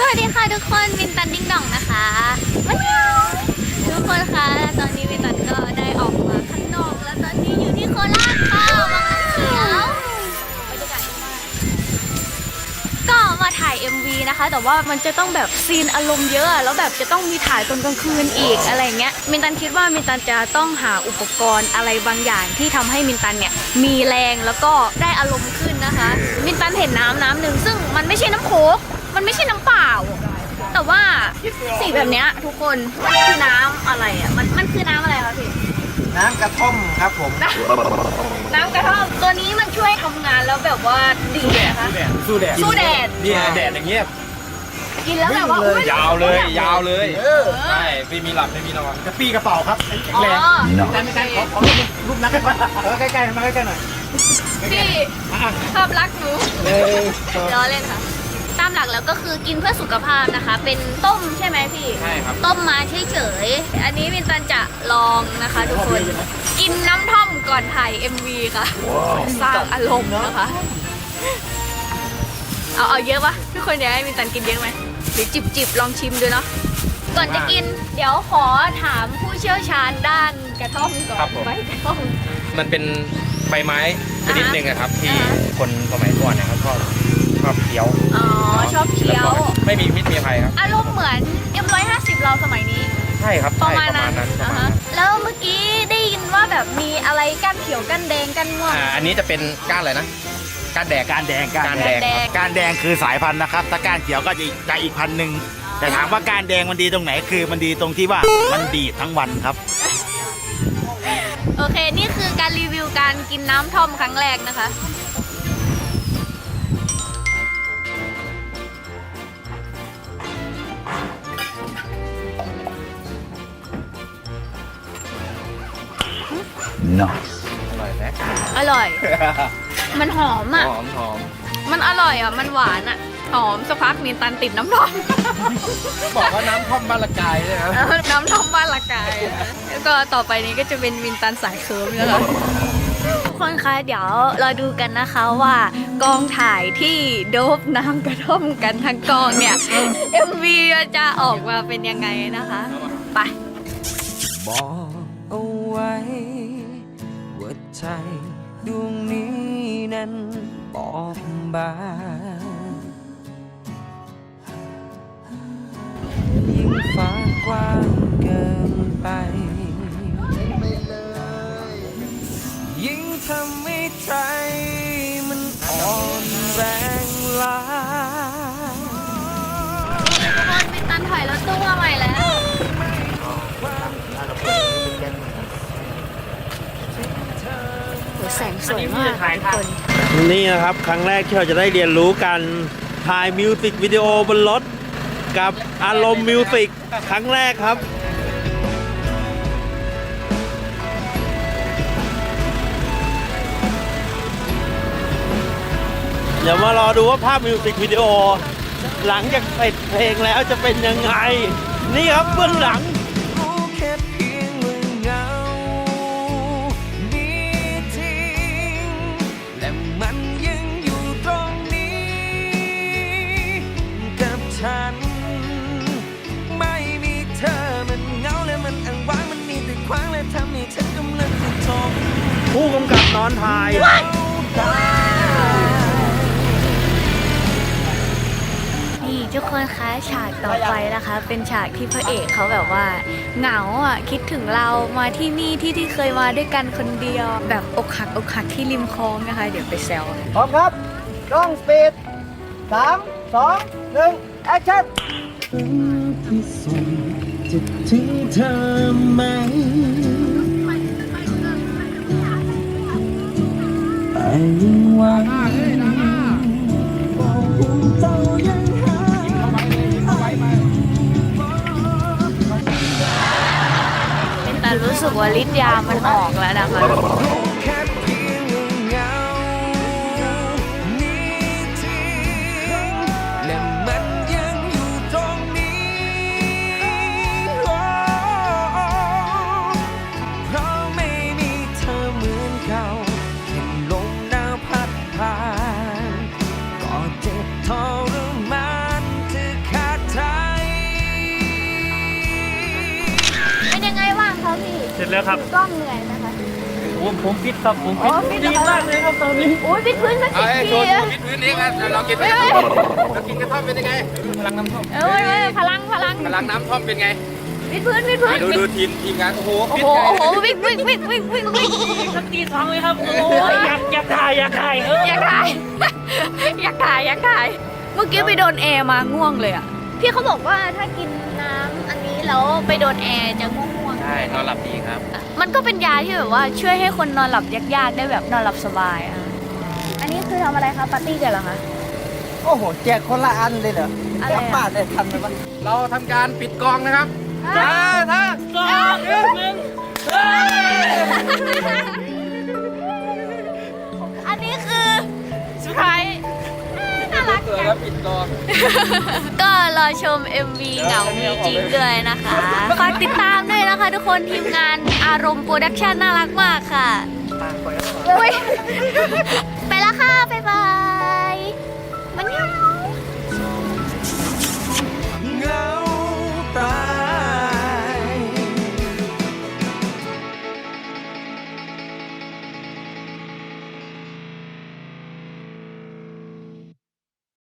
สวัสดีค่ะทุกคนวินตันดิ้งดองนะคะทุกคนคะตอนนี้วินตันก็ได้ออกมาข้างนอกแล้วตอนนี้อยู่ที่โคราชค่ะวังน้ำเขียวบรรยากาศก็มาถ่าย MV นะคะ แต่ว่ามันจะต้องแบบซีนอารมณ์เยอะแล้วแบบจะต้องมีถ่ายตอนกลางคืนอีกอะไรเงี้ยมินตันคิดว่ามินตันจะต้องหาอุปกรณ์อะไรบางอย่างที่ทำให้มินตันเนี่ยมีแรงแล้วก็ได้อารมณ์ขึ้นนะคะ มินตันเห็นน้ำน้ำหนึ่งซึ่งมันไม่ใช่น้ำโคก มันไม่ใช่น้ำเปล่า แต่ว่าสีแบบเนี้ยทุกคนมันคือน้ำอะไรอะ มันมันคือน้ำอะไรคะพี่ น้ำกระท่อมครับผม น้ำกระท่อมตัวนี้มันช่วยทำงานแล้วแบบว่าดีนะคะ สู้แดดสู้แดด เนี่ยแดดอย่างเงี้ยกินแล้วแบบว่าอุ๊ยาวเลย ยาวเลยเออใช่ไม่มีหลับไม่มีนอนกระปี้กระเป๋าครับแข็งอ๋อแรงแต่ไม่ใช่ขอขอรูปรูปนักกันเออใกล้ๆมาใกล้ๆหน่อยพี่อะภาพลักษณ์หนูเลยล้อเล่นค่ะตามหลักแล้วก็คือกินเพื่อสุขภาพนะคะ เป็นต้มใช่ไหมพี่ ใช่ครับ ต้มมาเฉยๆ อันนี้วินตันจะลองนะคะทุกคน กินน้ำท่อมก่อนถ่าย MV ค่ะ สร้างอารมณ์นะคะ เอาเอาเยอะปะทุกคนอยากให้วินตันกินเยอะไหมหรือจิบจิบๆลองชิมดูเนาะ ก่อนจะกิน เดี๋ยวขอถามผู้เชี่ยวชาญด้านกระท่อมก่อนครับผม ใบกระท่อม มันเป็นใบไม้ชนิดหนึ่งอะครับ ที่อ่าฮะ คนสมัยก่อนเนะครับชอบช อบเคี้ยวอ๋อชอบเคี้ยวแล้วก็ไม่มีพิษมีภัยครับ อารมณ์เหมือน M150 เราสมัยนี้ ใช่ครับปใช่ระมาณประมานั้ณนนั้นประอ่ามาณฮะนั้นแล้วเมื่อกี้ได้ยินว่าแบบมีอะไรกั้นเขียวกั้นแดงกั้นม่วงอ่าอันนี้จะเป็นก้านอะไรนะก้านแดกการแดงการการแดแดงงแดคงรับการแดงคือสายพันธุ์นะครับถ้าการเขียวก็จะอีกจะอีกพันธุ์หนึ่งแต่ถามว่าการแดงมันดีตรงไหนคือมันดีตรงที่ว่ามันดีดทั้งวันครับโอเค นี่คือการรีวิวการกินน้ำท่อมครั้งแรกนะคะ อร่อยไหมอร่อย มันหอมอะ หอมหอมมันอร่อยอะ มันหวานอะ หอมสักพักมีตันติดน้ำท่อมบอกว่าน้ำท่อมบ้านละกายเลยครับน้ำท่อมบ้านละกายนะคะแล้วก็ต่อไปนี้ก็จะเป็นวินตันสายเคิร์มแล้วค่ะ ทุกคนคะเดี๋ยวเราดูกันนะคะว่ากองถ่ายที่โดบน้ำกระท่อมกันทั้งกองเนี่ย MV จะออกมาเป็นยังไงนะคะ ไป บอกเอาไว้ว่า ใจดวงนี้นั้นบอบบางยิ่งฟ้ากว้างเกินไป ยิ่งทำให้ใจมันอ่อนแรงล้าทุกคนวินตันถอยรถตู้มาใหม่แล้ว โห แสงสวยมากทุกคน นี่นะครับ ครั้งแรกที่เราจะได้เรียนรู้การถ่ายมิวสิกวิดีโอบนรถ กับอารมณ์มิวสิกครั้งแรกครับเดี๋ยวมารอดูว่าภาพมิวสิกวิดีโอ หลังจากเสร็จเพลงแล้วจะเป็นยังไง นี่ครับเบื้องหลัง ผู้กำกับนอนถ่ายตายนี่ทุกคนคะฉากต่อไปนะคะ เป็นฉากที่พระเอกเขาแบบว่า เหงาอะคิดถึงเรามาที่นี่ที่ที่เคยมาด้วยกันคนเดียว แบบอกหักอกหักที่ริมคลองนะคะ เดี๋ยวไปแซวพร้อมครับกล้องสปีดสามสองหนึ่งแอคชั่นที่สุดจะถึงเธอไหม แต่ยังหวังเจ้ารู้สึกว่าฤทธิ์ยามันออกแล้วนะคะ จแล้วครับกล้องเหนื่อยนะคะผมผมฟิตครับผมอ๋ฟิอตฟิตดีมากเลยครับตอนนี้โอ้ยวิดพื้นมาสิเอาให้บโชทีว์โชว์วิดพื้นนี้กันเรากินเฮ้ยเรากินกระท่อมเป็นยังไงพลังน้ำท่อมเอ้ยเอ้ยพลังพลังพลังน้ำท่อมเป็นไงวิดพื้นวิดพื้นดูดูทีมทีมงานโอ้โหโอ้ฟิตโหไงโอ้โหวิ่งวิ่งวิ่งวิ่งวิ่งวิ่งสักตีสองเลยครับโอ้ยอยากอยากถ่ายอยากถ่ายเอออยากถ่ายอยากถ่ายอยากถ่ายเมื่อกี้ไปโดนแอร์มาง่วงเลยอะพี่เขาบอกว่าถ้ากินน้ำอันนี้แล้วไปโดนแอร์จะง่วงๆใช่นอนหลับดีครับ มันก็เป็นยาที่แบบว่าช่วยให้คนนอนหลับยากๆ ได้แบบนอนหลับสบายอะ อันนี้คือทำอะไรคะปาร์ตี้กันเหรอคะ โอ้โห แจกคนละอันเลยเหรออะไรกลับบ้าอะนได้ทันไหมวะเราทำการปิดกองนะครับอ่าถ้าสองหนึ่งหนึ่งเฮ้ยอันนี้คือสุดท้ายน่ารักเกิดจัแล้งวปิดกอง ก็รอชม MV เหงามีจริงด้วยนะคะ ฝากติดตามด้วยนะ นทีมงานอารมณ์โปรดักชันน่ารักมากค่ะไปแล้วค่ะ บ๊ายบายมันยัง